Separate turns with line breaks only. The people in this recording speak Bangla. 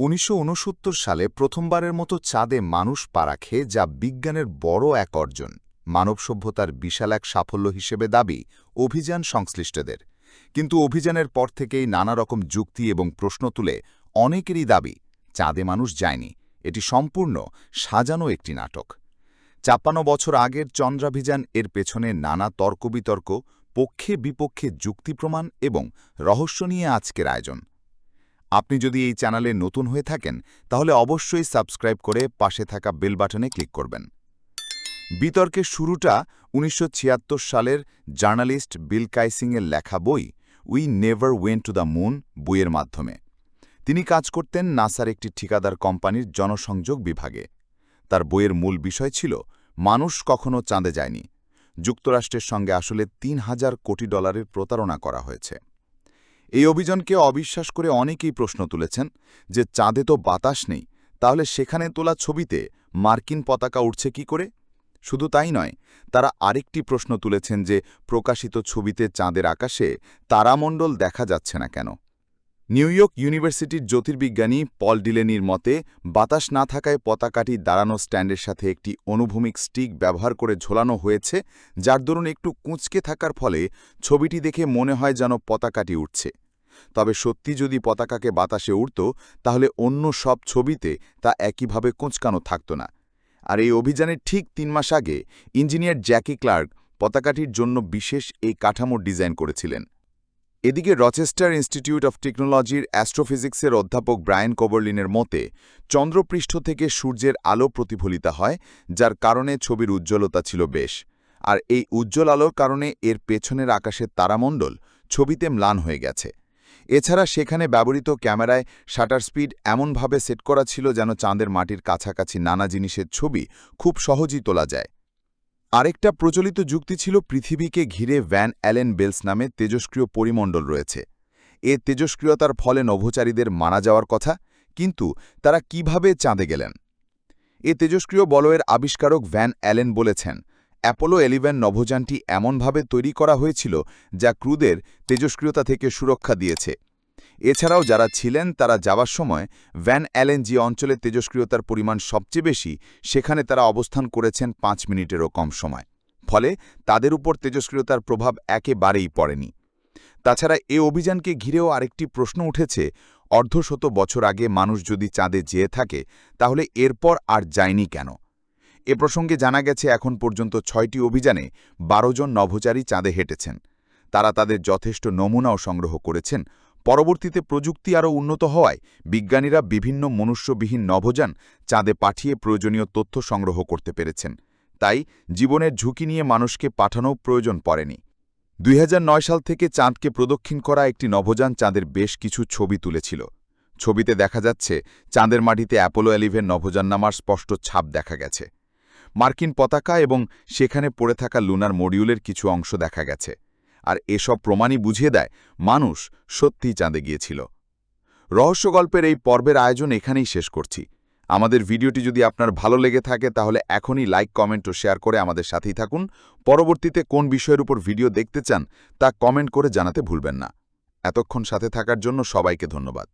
উনিশশো উনসত্তর সালে প্রথমবারের মতো চাঁদে মানুষ পা রাখে যা বিজ্ঞানের বড় এক অর্জন, মানব সভ্যতার বিশাল এক সাফল্য হিসেবে দাবি অভিযান সংশ্লিষ্টদের। কিন্তু অভিযানের পর থেকেই নানা রকম যুক্তি এবং প্রশ্ন তুলে অনেকেরই দাবি, চাঁদে মানুষ যায়নি, এটি সম্পূর্ণ সাজানো একটি নাটক। চাপ্পান্ন বছর আগের চন্দ্রাভিযান এর পেছনে নানা তর্কবিতর্ক পক্ষে বিপক্ষে যুক্তি প্রমাণ এবং রহস্য নিয়ে আজকের আয়োজন। আপনি যদি এই চ্যানেলে নতুন হয়ে থাকেন, তাহলে অবশ্যই সাবস্ক্রাইব করে পাশে থাকা বেল বাটনে ক্লিক করবেন। বিতর্কের শুরুটা উনিশশো ছিয়াত্তর সালের জার্নালিস্ট বিল কাইসিংয়ের লেখা বই, we never went to the moon বইয়ের মাধ্যমে। তিনি কাজ করতেন নাসার একটি ঠিকাদার কোম্পানির জনসংযোগ বিভাগে। তার বইয়ের মূল বিষয় ছিল, মানুষ কখনো চাঁদে যায়নি। যুক্তরাষ্ট্রের সঙ্গে আসলে তিন হাজার কোটি ডলারের প্রতারণা করা হয়েছে। এই অভিযানকে অবিশ্বাস করে অনেকেই প্রশ্ন তুলেছেন যে চাঁদে তো বাতাস নেই, তাহলে সেখানে তোলা ছবিতে মার্কিন পতাকা উঠছে কি করে? শুধু তাই নয়, তারা আরেকটি প্রশ্ন তুলেছেন যে প্রকাশিত ছবিতে চাঁদের আকাশে তারামণ্ডল দেখা যাচ্ছে না কেন? নিউ ইয়র্ক ইউনিভার্সিটির জ্যোতির্বিজ্ঞানী পল ডিলেনির মতে, বাতাস না থাকায় পতাকাটি দাঁড়ানো স্ট্যান্ডের সাথে একটি অনুভূমিক স্টিক ব্যবহার করে ঝোলানো হয়েছে, যার দরুন একটু কুঁচকে থাকার ফলে ছবিটি দেখে মনে হয় যেন পতাকাটি উঠছে তবে সত্যি যদি পতাকাকে বাতাসে উড়ত, তাহলে অন্য সব ছবিতে তা একইভাবে কোঁচকানো থাকত না। আর এই অভিযানের ঠিক তিন মাস আগে ইঞ্জিনিয়ার জ্যাকি ক্লার্ক পতাকাটির জন্য বিশেষ এই কাঠামোর ডিজাইন করেছিলেন। এদিকে রচেস্টার ইনস্টিটিউট অফ টেকনোলজির অ্যাস্ট্রোফিজিক্সের অধ্যাপক ব্রায়ান কোবরলিনের মতে, চন্দ্রপৃষ্ঠ থেকে সূর্যের আলো প্রতিফলিত হয়, যার কারণে ছবির উজ্জ্বলতা ছিল বেশ। আর এই উজ্জ্বল আলোর কারণে এর পেছনের আকাশের তারামণ্ডল ছবিতে ম্লান হয়ে গেছে। এছাড়া সেখানে ব্যবহৃত ক্যামেরায় শাটার স্পিড এমনভাবে সেট করা ছিল যেন চাঁদের মাটির কাছাকাছি নানা জিনিসের ছবি খুব সহজেই তোলা যায়। আরেকটা প্রচলিত যুক্তি ছিল পৃথিবীকে ঘিরে ভ্যান অ্যালেন বেলস নামে তেজস্ক্রিয় পরিমণ্ডল রয়েছে। এ তেজস্ক্রিয়তার ফলে নভোচারীদের মারা যাওয়ার কথা, কিন্তু তারা কীভাবে চাঁদে গেলেন? এ তেজস্ক্রিয় বলয়ের আবিষ্কারক ভ্যান অ্যালেন বলেছেন অ্যাপোলো এলিভেন নভোযানটি এমনভাবে তৈরি করা হয়েছিল যা ক্রুদের তেজস্ক্রিয়তা থেকে সুরক্ষা দিয়েছে। এছাড়াও যারা ছিলেন, তারা যাওয়ার সময় ভ্যান অ্যালেন যে অঞ্চলে তেজস্ক্রিয়তার পরিমাণ সবচেয়ে বেশি, সেখানে তারা অবস্থান করেছেন পাঁচ মিনিটেরও কম সময়। ফলে তাদের উপর তেজস্ক্রিয়তার প্রভাব একেবারেই পড়েনি। তাছাড়া এ অভিযানকে ঘিরেও আরেকটি প্রশ্ন উঠেছে, অর্ধশত বছর আগে মানুষ যদি চাঁদে যেয়ে থাকে, তাহলে এরপর আর যায়নি কেন? এ প্রসঙ্গে জানা গেছে, এখন পর্যন্ত ছয়টি অভিযানে বারো জন নভোচারী চাঁদে হেঁটেছেন। তারা তাদের যথেষ্ট নমুনাও সংগ্রহ করেছেন। পরবর্তীতে প্রযুক্তি আরও উন্নত হওয়ায় বিজ্ঞানীরা বিভিন্ন মনুষ্যবিহীন নভোযান চাঁদে পাঠিয়ে প্রয়োজনীয় তথ্য সংগ্রহ করতে পেরেছেন। তাই জীবনের ঝুঁকি নিয়ে মানুষকে পাঠানোও প্রয়োজন পড়েনি। দুই হাজার নয় সাল থেকে চাঁদকে প্রদক্ষিণ করা একটি নভোযান চাঁদের বেশ কিছু ছবি তুলেছিল। ছবিতে দেখা যাচ্ছে, চাঁদের মাটিতে অ্যাপোলো এলিভেন নভোযান নামার স্পষ্ট ছাপ দেখা গেছে। মার্কিন পতাকা এবং সেখানে পড়ে থাকা লুনার মডিউলের কিছু অংশ দেখা গেছে। আর এসব প্রমাণই বুঝিয়ে দেয়, মানুষ সত্যিই চাঁদে গিয়েছিল। রহস্য গল্পের এই পর্বের আয়োজন এখানেই শেষ করছি। আমাদের ভিডিওটি যদি আপনার ভালো লেগে থাকে, তাহলে এখনই লাইক, কমেন্ট ও শেয়ার করে আমাদের সাথেই থাকুন। পরবর্তীতে কোন বিষয়ের উপর ভিডিও দেখতে চান, তা কমেন্ট করে জানাতে ভুলবেন না। এতক্ষণ সাথে থাকার জন্য সবাইকে ধন্যবাদ।